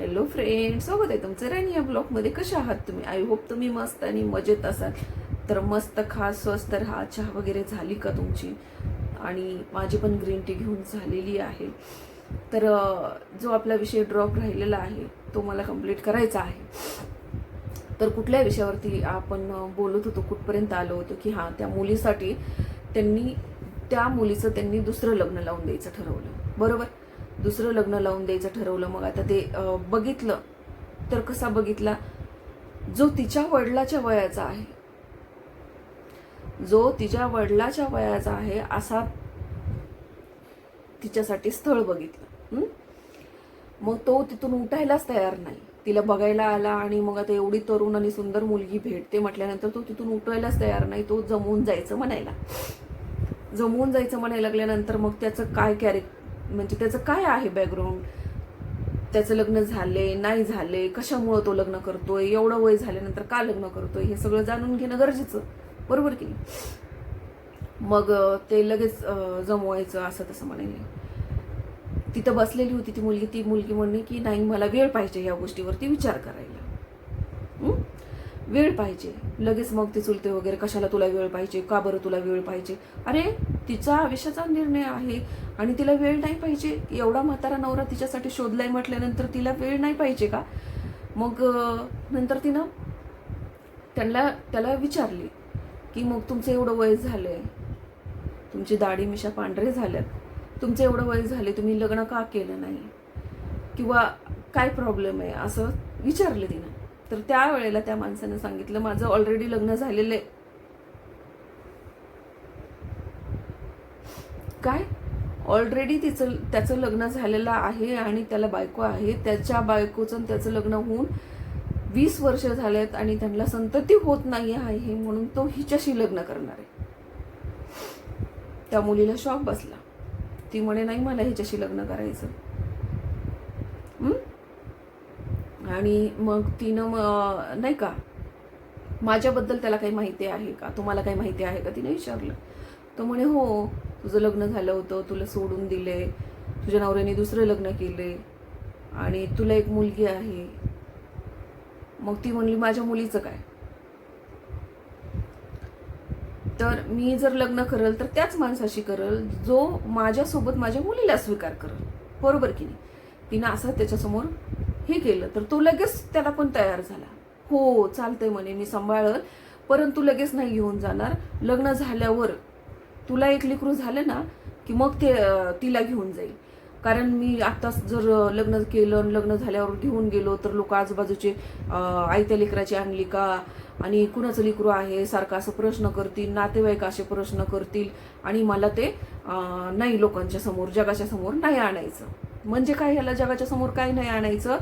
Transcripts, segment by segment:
Hello friend स्वागत आहे तुमचं राणी या ब्लॉगमध्ये कसे आहात तुम्ही? आय होप तुम्ही मस्त आणि मजेत असाल. तर मस्त खा स्वस्त राहा. चहा वगैरे झाली का तुमची? आणि माझी पण ग्रीन टी घेऊन झालेली आहे. तर जो आपला विषय ड्रॉप राहिलेला आहे तो मला कंप्लीट करायचा आहे. तर कुठल्या विषयावरती आपण बोलत होतो कुठपर्यंत आलो होतो की हां त्या मुलीसाठी त्यांनी त्या मुलीचं त्यांनी दुसरं लग्न लावून द्यायचं ठरवलं. बरोबर? दुसरं लग्न लावून द्यायचं ठरवलं. मग आता ते बघितलं. तर कसा बघितला? जो तिच्या वडिलाच्या वयाचा आहे. जो तिच्या वडिलाच्या वयाचा आहे असा तिच्यासाठी स्थळ बघितलं. मग तो तिथून उठायलाच तयार नाही. तिला बघायला आला आणि मग आता एवढी तरुण आणि सुंदर मुलगी भेटते म्हटल्यानंतर तो तिथून उठवायलाच तयार नाही. तो जमवून जायचं म्हणायला. जमवून जायचं म्हणायला लागल्यानंतर मग त्याचं काय कॅरेक्ट म्हणजे त्याचं काय आहे बॅकग्राऊंड त्याचं लग्न झाले नाही झाले कशामुळं तो लग्न करतोय एवढं वय झाल्यानंतर का लग्न करतोय हे सगळं जाणून घेणं गरजेचं. बरोबर की मग ते लगेच जमवायचं असं तसं म्हणाले तिथं बसलेली होती ती मुलगी ती मुलगी म्हणणे की नाही मला वेळ पाहिजे या गोष्टीवरती विचार करायला. वेळ पाहिजे. लगेच मग ते चुलते वगैरे कशाला तुला वेळ पाहिजे? का बरं तुला वेळ पाहिजे? अरे तिचा आयुष्याचा निर्णय आहे आणि तिला वेळ नाही पाहिजे. एवढा म्हातारा नवरा तिच्यासाठी शोधलाय म्हटल्यानंतर तिला वेळ नाही पाहिजे का? मग नंतर तिनं त्यांना त्याला विचारली की मग तुमचं एवढं वय झालंय. तुमची दाढी मिशा पांढरे झाल्यात. तुमचं एवढं वय झाले तुम्ही लग्न का केलं नाही? किंवा काय प्रॉब्लेम आहे? असं विचारलं तिनं. तर त्यावेळेला त्या माणसानं सांगितलं माझं ऑलरेडी लग्न झालेलं आहे. काय? ऑलरेडी तिचं त्याचं लग्न झालेलं आहे आणि त्याला बायको आहे. त्याच्या बायकोचं त्याचं लग्न होऊन वीस वर्ष झालेत आणि त्यांना संतती होत नाही आहे म्हणून तो हिच्याशी लग्न करणार आहे. त्या मुलीला शॉक बसला. ती म्हणे नाही मला हिच्याशी लग्न करायचं आणि मग तिनं म- नाही का? माझ्याबद्दल त्याला काही माहिती आहे का? तुम्हाला काही माहिती आहे का? तिने विचारलं. तो म्हणे हो तुझं लग्न झालं होतं तुला सोडून दिले तुझ्या नवऱ्याने दुसरं लग्न केले आणि तुला एक मुलगी आहे. मग ती म्हणली माझ्या मुलीचं काय? तर मी जर लग्न करल तर त्याच माणसाशी करल जो माझ्यासोबत माझ्या मुलीला स्वीकार करल. बरोबर की नाही? तिनं असं त्याच्यासमोर हे केलं तर तो लगेच त्याला पण तयार झाला. हो चालतंय म्हणे मी सांभाळल परंतु लगेच नाही घेऊन जाणार. लग्न झाल्यावर तुला एक लेकरू झालं ना की मग ते तिला घेऊन जाईल. कारण मी आत्ताच जर लग्न केलं आणि लग्न झाल्यावर घेऊन गेलो तर लोक आजूबाजूचे आयत्या लेकराची आणली का? आणि कुणाचं लेकरू आहे? सारखं असं प्रश्न करतील नातेवाईक असे प्रश्न करतील. आणि मला ते नाही लोकांच्या समोर जगाच्या समोर नाही आणायचं. म्हणजे काय? ह्याला जगाच्या समोर काय नाही आणायचं?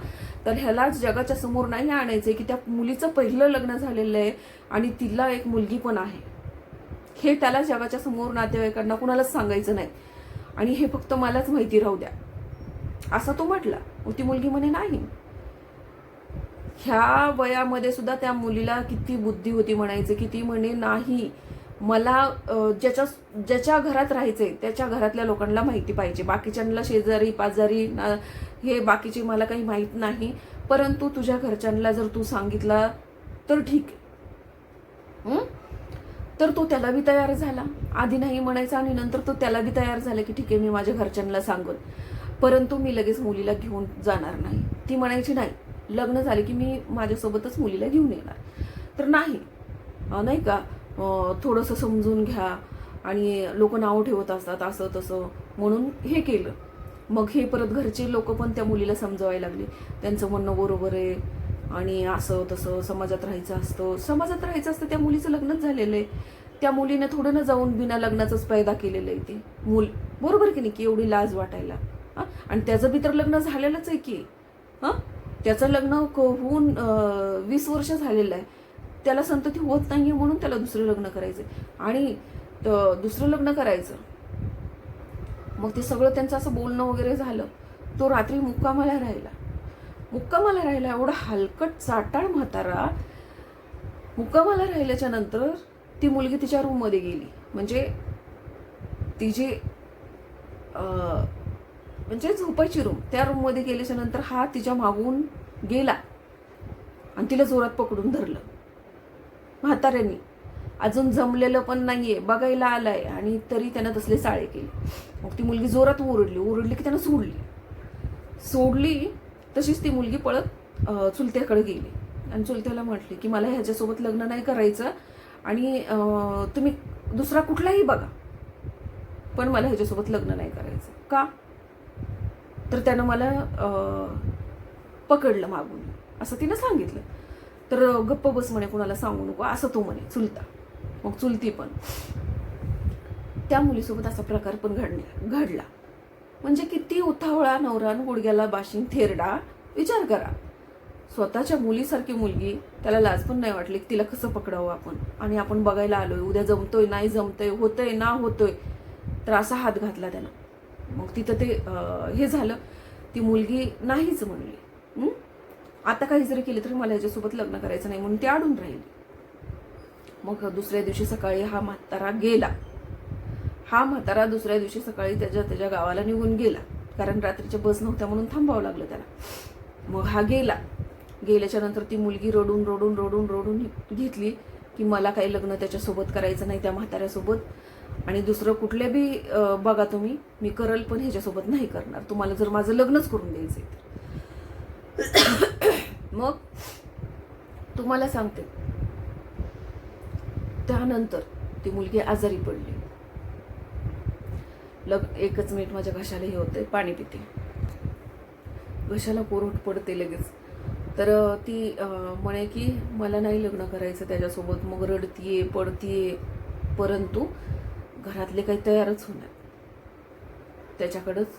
तर ह्यालाच जगाच्या समोर नाही आणायचं की त्या मुलीचं पहिलं लग्न झालेलं आहे आणि तिला एक मुलगी पण आहे. हे त्याला जगाच्या समोर नातेवाईकांना कुणालाच सांगायचं नाही. आणि हे फक्त मलाच माहिती राहू द्या. असं तो म्हटला. ती मुलगी म्हणे नाही. ह्या वयामध्ये सुद्धा त्या मुलीला किती बुद्धी होती म्हणायचं की ती म्हणे नाही मला ज्याच्या ज्याच्या घरात राहायचंय त्याच्या घरातल्या लोकांना माहिती पाहिजे. बाकीच्यांना शेजारी पाजारी ना- हे बाकीचे मला काही माहीत नाही. परंतु तुझ्या घरच्यांना जर तू सांगितला तर ठीक आहे. तर तो त्याला बी तयार झाला. आधी नाही म्हणायचा आणि नंतर तो त्याला बी तयार झाला की ठीक आहे मी माझ्या घरच्यांना सांगत परंतु मी लगेच मुलीला घेऊन जाणार नाही. ती म्हणायची नाही. लग्न झाले की मी माझ्यासोबतच मुलीला घेऊन येणार. तर नाही. नाही का? थोडंसं समजून घ्या आणि लोक नावं ठेवत असतात असं तसं. म्हणून हे केलं. मग हे परत घरचे लोक पण त्या मुलीला समजवायला लागले. त्यांचं म्हणणं बरोबर आहे. आणि असं तसं समाजात राहायचं असतं. समाजात राहायचं असतं त्या मुलीचं लग्नच झालेलं आहे. त्या मुलीने थोडं ना जाऊन बिना लग्नाचंच पैदा केलेलं आहे ते. मूल. बरोबर की नाही की एवढी लाज वाटायला? हां? आणि त्याचं बी तर लग्न झालेलंच आहे की. हां? त्याचं लग्न क- होऊन वीस वर्ष झालेलं आहे. त्याला संतती होत नाही म्हणून त्याला दुसरं लग्न करायचं आणि दुसरं लग्न करायचं. मग ते सगळं त्यांचं असं बोलणं वगैरे झालं. तो रात्री मुक्कामाला राहिला. मुक्कामाला राहिला एवढा हलकट चाटाळ म्हातारा. मुक्कामाला राहिल्याच्या नंतर ती मुलगी तिच्या रूममध्ये गेली. म्हणजे ती जी म्हणजे झोपायची रूम त्या रूममध्ये गेल्याच्यानंतर हा तिच्या मागून गेला आणि तिला जोरात पकडून धरलं. म्हाताऱ्यांनी. अजून जमलेलं पण नाहीये बघायला आलाय आणि तरी त्यानं तसले साळे केले. मग ती मुलगी जोरात ओरडली ओरडली की त्यानं सोडली. सोडली तशीच ती मुलगी पळत चुलत्याकडे गेली. आणि चुलत्याला म्हटली की मला ह्याच्यासोबत लग्न नाही करायचं आणि तुम्ही दुसरा कुठलाही बघा पण मला ह्याच्यासोबत लग्न नाही करायचं. का? तर त्यानं मला पकडलं मागून. असं तिनं सांगितलं. तर गप्प बस म्हणे कुणाला सांगू नको असं तो म्हणे चुलता. मग चुलती पण. त्या मुलीसोबत असा प्रकार पण घडणे घडला. म्हणजे किती उथावळा नवरान गुडघ्याला बाशिंग थेरडा? विचार करा. स्वतःच्या मुलीसारखी मुलगी त्याला लाज पण नाही वाटली तिला कसं पकडावं आपण? आणि आपण बघायला आलोय उद्या जमतोय नाही जमतोय होतंय ना होतोय तर असा हात घातला त्यानं. मग तिथं ते हे झालं. ती मुलगी नाहीच म्हणली. आता काही जरी केलं तरी मला याच्यासोबत लग्न करायचं नाही म्हणून ती अडून राहिली. मग दुसऱ्या दिवशी सकाळी हा म्हातारा गेला. हा म्हातारा दुसऱ्या दिवशी सकाळी त्याच्या त्याच्या गावाला निघून गेला. कारण रात्रीच्या बस नव्हत्या म्हणून थांबावं लागलं त्याला. मग हा गेला. गेल्याच्यानंतर ती मुलगी रडून रडून रडून रडून घेतली की मला काही लग्न त्याच्यासोबत करायचं नाही त्या म्हाताऱ्यासोबत. आणि दुसरं कुठल्या बी बघा तुम्ही मी करल पण ह्याच्यासोबत नाही करणार. तुम्हाला जर माझं लग्नच करून द्यायचं तर. मग तुम्हाला सांगते. त्यानंतर ती मुलगी आजारी पडली. लग एकच मिनिट माझ्या घशाला हे होते पाणी पिते. घशाला कोरट पडते लगेच. तर ती म्हणे की मला नाही लग्न करायचं त्याच्यासोबत मग रडतीये पडतीये परंतु घरातले काही तयारच होणार त्याच्याकडंच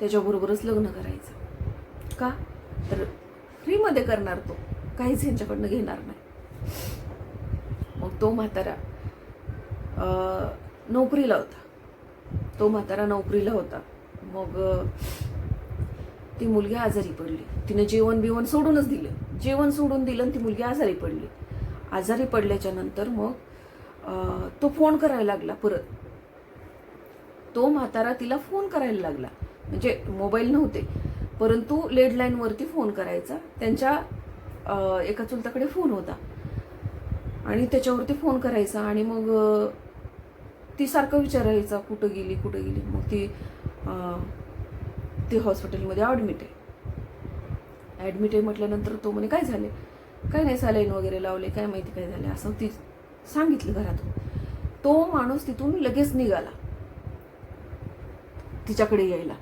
त्याच्याबरोबरच लग्न करायचं. का? तर फ्रीमध्ये करणार तो. काहीच यांच्याकडनं घेणार नाही. मग तो म्हातारा नोकरीला होता. तो म्हातारा नोकरीला होता. मग ती मुलगी आजारी पडली. तिने जेवण बिवण सोडूनच दिलं. जेवण सोडून दिलं आणि ती मुलगी आजारी पडली. आजारी पडल्याच्या नंतर मग तो फोन करायला लागला परत. तो म्हातारा तिला फोन करायला लागला. म्हणजे मोबाईल नव्हते. परंतु लेडलाईनवरती फोन करायचा. त्यांच्या एका चुलताकडे फोन होता. आणि त्याच्यावरती फोन करायचा आणि मग ती सारखं विचारायचा कुठं गेली कुठं गेली. मग ती ती हॉस्पिटलमध्ये ॲडमिट आहे. ॲडमिट आहे म्हटल्यानंतर तो म्हणे काय झाले? काय नाही सलाईन वगैरे लावले काय माहिती काय झाले? असं ती सांगितलं घरातून. तो माणूस तिथून लगेच निघाला. तिच्याकडे यायला.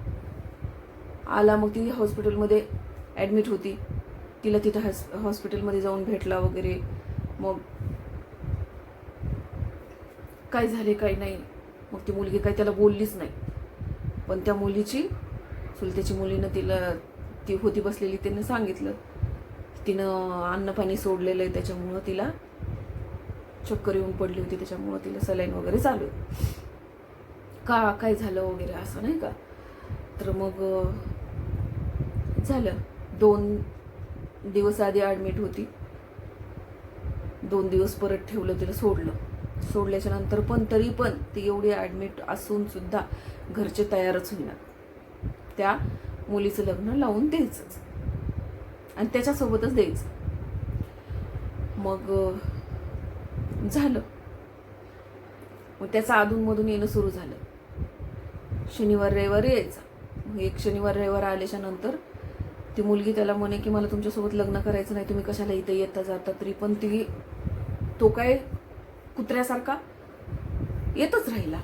आला मग ती हॉस्पिटलमध्ये ॲडमिट होती. तिला तिथं हॉस हॉस्पिटलमध्ये जाऊन भेटला वगैरे. मग काय झाले काय नाही. मग ती मुलगी काय त्याला बोललीच नाही. पण त्या मुलीची चुलत्याची मुलीनं तिला ती होती बसलेली तिने सांगितलं. तिनं अन्न पाणी सोडलेलं आहे त्याच्यामुळं तिला चक्कर येऊन पडली होती त्याच्यामुळं तिला सलाईन वगैरे चालू आहे. का काय झालं वगैरे असं नाही का? तर मग झालं. दोन दिवस आधी ॲडमिट होती. दोन दिवस परत ठेवलं तिला सोडलं. सोडल्याच्या नंतर पण तरी पण ती एवढी ॲडमिट असून सुद्धा घरचे तयारच होईना. त्या मुलीचं लग्न लावून द्यायचंच आणि त्याच्यासोबतच द्यायचं. मग झालं. मग त्याचं अधूनमधून येणं सुरू झालं. शनिवार रविवार यायचा. मग एक शनिवार रविवार आल्याच्यानंतर ती मुलगी त्याला म्हणे की मला तुमच्यासोबत लग्न करायचं नाही. तुम्ही कशाला इथे येता जाता? तरी पण ती तो काय कुत्र्यासारखा येतच राहिला.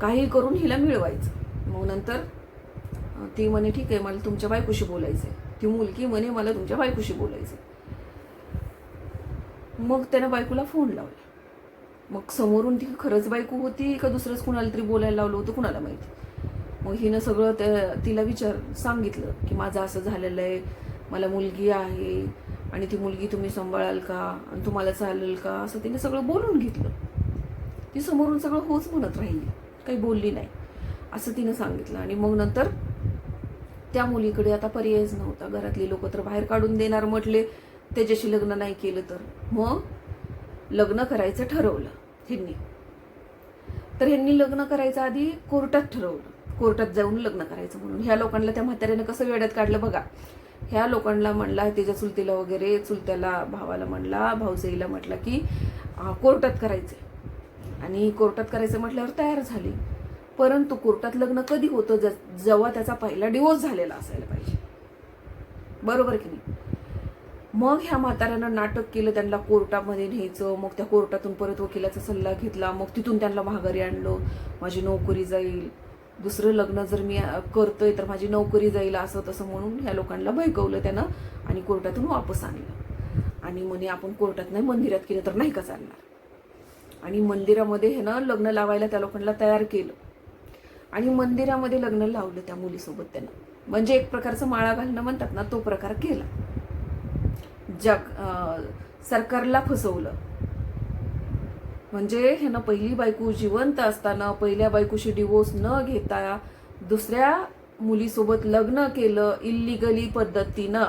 काही करून हिला मिळवायचं. मग नंतर ती म्हणे ठीक आहे मला तुमच्या बायकोशी बोलायचं आहे ती मुलगी म्हणे मला तुमच्या बायकोशी बोलायचं मग त्यानं बायकोला फोन लावला. मग समोरून ती खरंच बायको होती का दुसरंच कुणाला तरी बोलायला लावलं होतं कुणाला माहिती? मग हिनं सगळं त्या तिला विचार सांगितलं की माझं असं झालेलं आहे. मला मुलगी आहे. आणि ती मुलगी तुम्ही सांभाळाल का? आणि तुम्हाला चालेल का? असं तिने सगळं बोलून घेतलं. ती समोरून सगळं होच म्हणत राहिली. काही बोलली नाही. असं तिनं सांगितलं. आणि मग नंतर त्या मुलीकडे आता पर्यायच नव्हता. घरातली लोक तर बाहेर काढून देणार म्हटले. त्याच्याशी लग्न नाही केलं तर. मग लग्न करायचं ठरवलं ह्यांनी. तर ह्यांनी लग्न करायचं आधी कोर्टात ठरवलं. कोर्टात जाऊन लग्न करायचं म्हणून. ह्या लोकांना त्या म्हाताऱ्यानं कसं वेड्यात काढलं बघा. ह्या लोकांना म्हणला त्याच्या चुलतीला वगैरे चुलत्याला भावाला म्हणला भाऊजाईला म्हटलं की कोर्टात करायचंय. आणि कोर्टात करायचं म्हटल्यावर तयार झाली. परंतु कोर्टात लग्न कधी होतं ज- जेव्हा त्याचा पहिला डिवोर्स झालेला असायला पाहिजे. बरोबर की नाही? मग ह्या म्हाताऱ्यानं नाटक केलं त्यांना कोर्टामध्ये न्यायचं मग त्या कोर्टातून परत वकिलाचा सल्ला घेतला मग तिथून त्यांना माघारी आणलं माझी नोकरी जाईल. दुसरं लग्न जर मी करतोय तर माझी नोकरी जाईल असं तसं म्हणून ह्या लोकांना भयकवलं त्यानं आणि कोर्टातून वापस आणलं. आणि म्हणे आपण कोर्टात नाही मंदिरात केलं तर नाही का चालणार? आणि मंदिरामध्ये हे ना लग्न लावायला त्या लोकांना तयार केलं. आणि मंदिरामध्ये लग्न लावलं त्या मुलीसोबत त्यानं. म्हणजे एक प्रकारचं माळा घालणं म्हणतात ना तो प्रकार केला. जग सरकारला फसवलं. म्हणजे ह्यानं पहिली बायको जिवंत असताना पहिल्या बायकोशी डिवोर्स न घेता दुसऱ्या मुलीसोबत लग्न केलं इल्लिगली पद्धतीनं.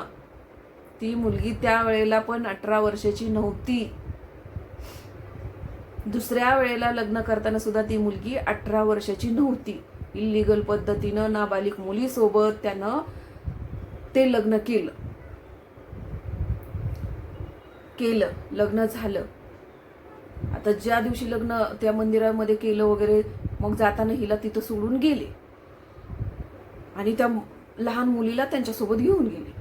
ती मुलगी त्यावेळेला पण अठरा वर्षाची नव्हती. दुसऱ्या वेळेला लग्न करताना सुद्धा ती मुलगी अठरा वर्षाची नव्हती. इल्लिगल पद्धतीनं नाबालिक मुलीसोबत त्यानं ते लग्न केलं. केलं. लग्न झालं. आता ज्या दिवशी लग्न त्या मंदिरामध्ये केलं वगैरे मग जाताना हिला तिथं सोडून गेले. आणि त्या लहान मुलीला त्यांच्यासोबत घेऊन गेले.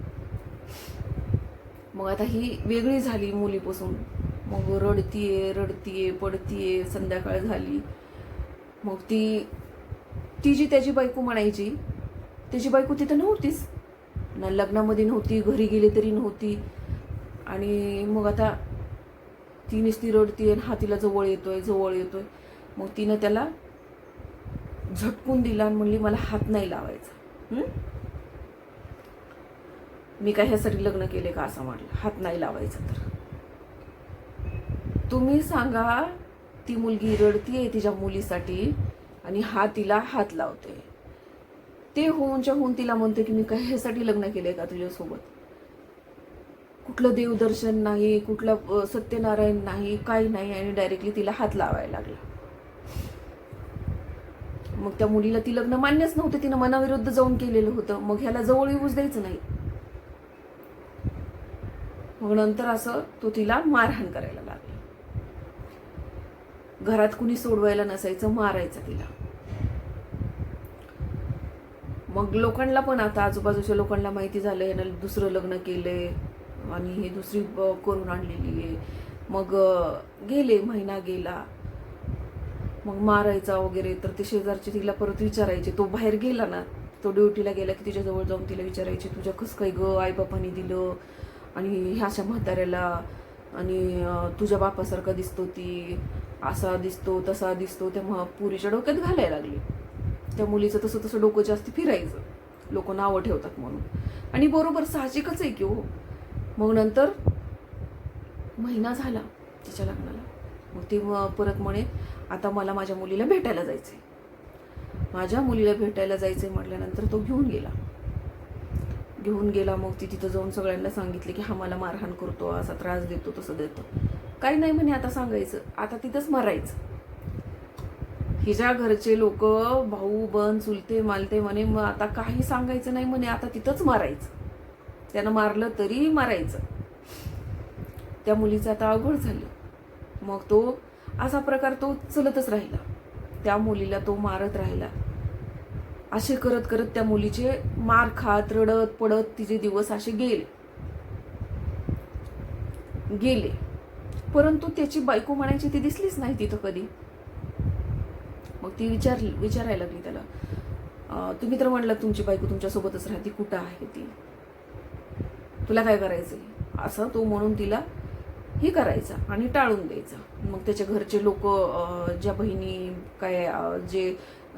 मग आता ही वेगळी झाली मुलीपासून. मग रडतीये रडतीये पडतीये संध्याकाळ झाली. मग ती ती जी त्याची बायको म्हणायची त्याची बायको तिथं नव्हतीच. ना लग्नामध्ये नव्हती घरी गेली तरी नव्हती. आणि मग आता ती नुसती रडतीये आणि हा तिला जवळ येतोय जवळ येतोय. मग तिनं त्याला झटकून दिला आणि म्हणली मला हात नाही लावायचा. मी काय ह्यासाठी लग्न केले का असं म्हटलं. हात नाही लावायचा तर. तुम्ही सांगा ती मुलगी रडतीये तिच्या मुलीसाठी आणि हा तिला हात लावते ते होऊनच्या होऊन तिला म्हणते की मी काय ह्यासाठी लग्न केलंय का तुझ्यासोबत? कुठलं देवदर्शन नाही कुठलं सत्यनारायण नाही काही नाही आणि डायरेक्टली तिला हात लावायला लागला. मग त्या मुलीला ती लग्न मान्यच नव्हतं तिनं मनाविरुद्ध जाऊन केलेलं होतं. मग ह्याला जवळ येऊच द्यायचं नाही. मग नंतर असं तो तिला मारहाण करायला लागला. घरात कुणी सोडवायला नसायचं मारायचं तिला. मग लोकांना पण आता आजूबाजूच्या लोकांना माहिती झालं यानं दुसरं लग्न केलंय. आणि हे दुसरी करून आणलेली आहे. मग गेले महिना गेला. मग मारायचा वगैरे तर ते शेजारचे तिला परत विचारायचे. तो बाहेर गेला ना तो ड्युटीला गेला की तिच्याजवळ जाऊन तिला विचारायचे तुझ्या कसं काय ग आईबापाने दिलं? आणि ह्याच्या म्हाताऱ्याला आणि तुझ्या बापासारखा दिसतो ती असा दिसतो तसा दिसतो. त्या पुरीच्या डोक्यात घालायला लागली. त्या मुलीचं तसं तसं डोकं जास्त फिरायचं. लोक नावं ठेवतात म्हणून. आणि बरोबर साहजिकच आहे की हो. मग नंतर महिना झाला तिच्या लग्नाला. मग ती परत म्हणे आता मला माझ्या मुलीला भेटायला जायचंय. माझ्या मुलीला भेटायला जायचंय म्हटल्यानंतर तो घेऊन गेला. घेऊन गेला मग ती तिथं जाऊन सगळ्यांना सांगितले की हा मला मारहाण करतो असा त्रास देतो तसं देतो. काही नाही म्हणे आता सांगायचं. आता तिथंच मारायचं. हिच्या घरचे लोक भाऊ बन चुलते मालते म्हणे मग आता काही सांगायचं नाही म्हणे आता तिथंच मारायचं. त्यानं मारलं तरी मारायचं. त्या मुलीचं आता अवघड झालं. मग तो असा प्रकार तो चलतच राहिला. त्या मुलीला तो मारत राहिला. असे करत करत त्या मुलीचे मार खात रडत पडत तिचे दिवस असे गेले. गेले. परंतु त्याची बायको म्हणायची ती दिसलीच नाही तिथं कधी. मग ती विचार विचारायला लागली त्याला तुम्ही तर म्हणलं तुमची बायको तुमच्यासोबतच राहते कुठं आहे ती? तुला काय करायचंय? असं तो म्हणून तिला हे करायचा आणि टाळून द्यायचा. मग त्याच्या घरचे लोक ज्या बहिणी काय जे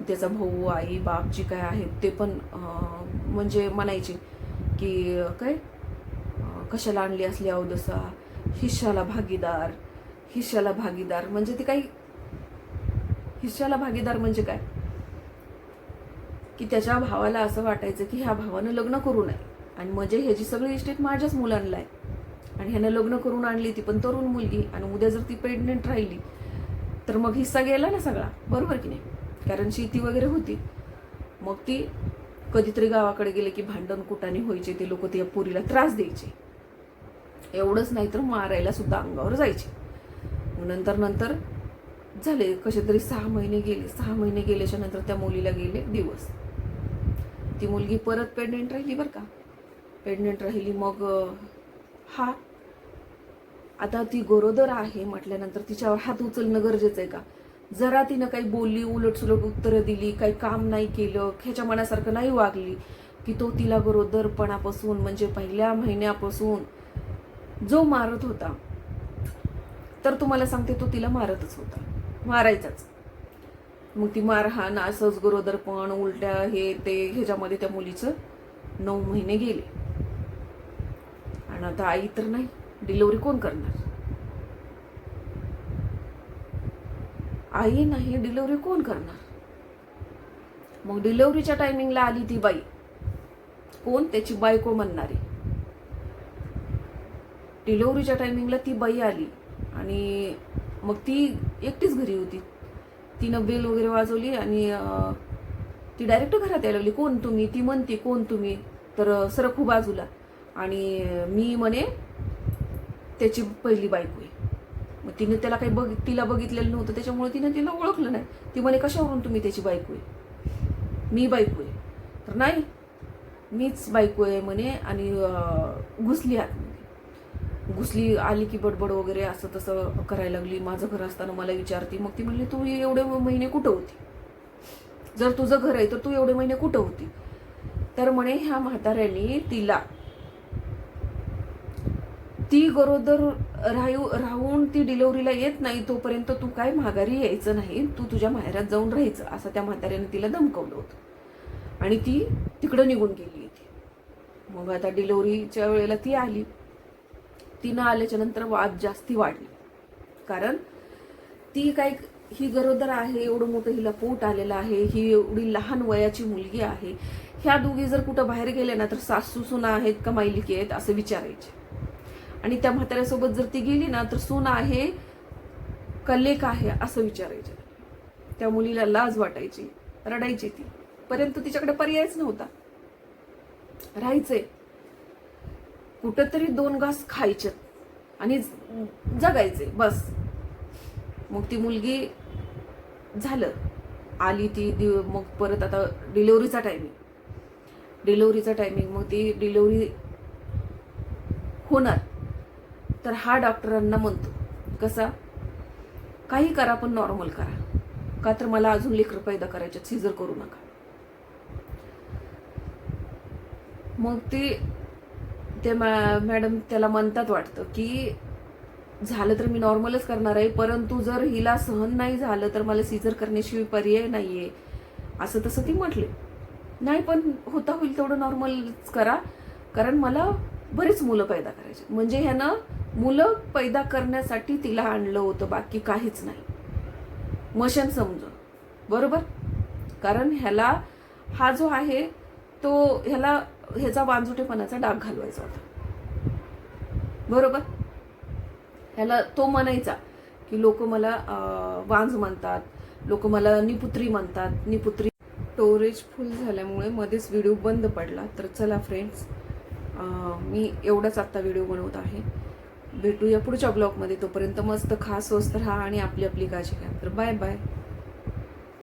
त्याचा भाऊ आई बाप जी काय आहेत ते पण म्हणजे म्हणायचे की काय? कशाला आणली असली अवदसा हिश्शाला भागीदार हिश्शाला भागीदार. म्हणजे ते काही हिश्शाला भागीदार म्हणजे काय? की त्याच्या भावाला असं वाटायचं की ह्या भावानं लग्न करू नये. आणि म्हणजे ह्याची सगळी इस्टेट माझ्याच मुलांना आहे. आणि ह्यानं लग्न करून आणली ती पण तरुण मुलगी आणि उद्या जर ती प्रेग्नेंट राहिली तर मग हिस्सा गेला ना सगळा. बरोबर की नाही? कारण शेती वगैरे होती. मग ती कधीतरी गावाकडे गेले की भांडण कुटाने व्हायचे ते लोक त्या पुरीला त्रास द्यायचे. एवढंच नाही तर मारायला सुद्धा अंगावर जायचे. मग नंतर नंतर झाले कसे तरी सहा महिने गेले. सहा महिने गेल्याच्यानंतर त्या मुलीला गेले दिवस. ती मुलगी परत प्रेग्नेंट राहिली बरं का. प्रेग्नेंट राहिली मग हा. आता ती गरोदर आहे म्हटल्यानंतर तिच्यावर हात उचलणं गरजेचं आहे का? जरा तिनं काही बोलली उलट सुलट उत्तरं दिली काही काम नाही केलं ह्याच्या मनासारखं नाही वागली की तो तिला गरोदरपणापासून म्हणजे पहिल्या महिन्यापासून जो मारत होता तर तुम्हाला सांगते तो तिला मारतच होता. मारायचाच. मग ती मारहाण असंच गरोदरपण उलट्या हे ते ह्याच्यामध्ये त्या मुलीचं नऊ महिने गेले. आणि आता आई तर नाही. डिलिव्हरी कोण करणार? आई नाही डिलिव्हरी कोण करणार? मग डिलिव्हरीच्या टायमिंगला आली ती बाई. कोण? त्याची बायको म्हणणारी. डिलिव्हरीच्या टायमिंगला ती बाई आली. आणि मग ती एकटीच घरी होती. तिनं बेल वगैरे वाजवली आणि ती डायरेक्ट घरात यायला लागली. कोण तुम्ही? ती म्हणते कोण तुम्ही? तर सरकू बाजूला. आणि मी म्हणे त्याची पहिली बायको आहे. मग तिने त्याला काही बघ तिला बघितलेलं नव्हतं त्याच्यामुळे तिने तिला ओळखलं नाही. ती म्हणे कशावरून तुम्ही त्याची बायको आहे? मी बायको आहे. तर नाही मीच बायको आहे म्हणे आणि घुसली आतमध्ये. घुसली आली की बडबड वगैरे असं तसं करायला लागली माझं घर असताना मला विचारते. मग ती म्हणली तू एवढे महिने कुठं होती? जर तुझं घर आहे तर तू एवढे महिने कुठं होती? तर म्हणे ह्या म्हाताऱ्याने तिला ती गरोदर राहू राहून ती डिलिव्हरीला येत नाही तोपर्यंत तू काय माघारी यायचं नाही तू तुझ्या माहेरात जाऊन राहायचं असं त्या म्हाताऱ्याने तिला धमकवलं होतं. आणि ती तिकडं निघून गेली होती. मग आता डिलिव्हरीच्या वेळेला ती आली. तिनं आल्याच्यानंतर वाद जास्ती वाढली. कारण ती काय ही गरोदर आहे एवढं मोठं हिला पोट आलेलं आहे ही एवढी लहान वयाची मुलगी आहे. ह्या दोघी जर कुठं बाहेर गेल्या ना तर सासू सुना आहेत का मायलिकी आहेत असं विचारायचे. आणि त्या म्हाताऱ्यासोबत जर ती गेली ना तर सोनं आहे का आहे असं विचारायचं. त्या मुलीला लाज वाटायची रडायची ती. परंतु तिच्याकडे पर्यायच नव्हता. राहायचंय. कुठंतरी दोन घास खायचे आणि जगायचे बस. मग ती मुलगी झालं. आली ती मग परत आता डिलेवरीचा टायमिंग डिलेवरीचा टायमिंग मग ती डिलेवरी होणार. तर हा डॉक्टरांना म्हणतो कसा? काही करा पण नॉर्मल करा. का तर मला अजून लेकर पैदा करायचे सीझर करू नका. मग ते ते मॅ- मॅडम त्याला म्हणतात वाटतं की झालं तर मी नॉर्मलच करणार आहे परंतु जर हिला सहन नाही झालं तर मला सीझर करण्याशिवाय पर्याय नाही आहे असं तसं ती म्हटले. नाही पण होता होईल तेवढं नॉर्मलच करा. कारण मला बरीच मुलं पैदा करायची म्हणजे ह्यानं मुलं पैदा करण्यासाठी तिला आणलं होतं बाकी काहीच नाही. मशन समजून. बरोबर? कारण ह्याला हा जो आहे तो ह्याला ह्याचा वांजुटेपणाचा डाग घालवायचा होता. बरोबर? ह्याला तो म्हणायचा की लोक मला वांज म्हणतात लोक मला निपुत्री म्हणतात निपुत्री. स्टोरेज फुल झाल्यामुळे मध्येच व्हिडिओ बंद पडला. तर चला फ्रेंड्स मी एवढाच आत्ता व्हिडिओ बनवत आहे. भेटूया पुढच्या ब्लॉगमध्ये. तोपर्यंत मस्त खास स्वस्त राहा आणि आपली आपली काळजी घ्या. तर बाय बाय.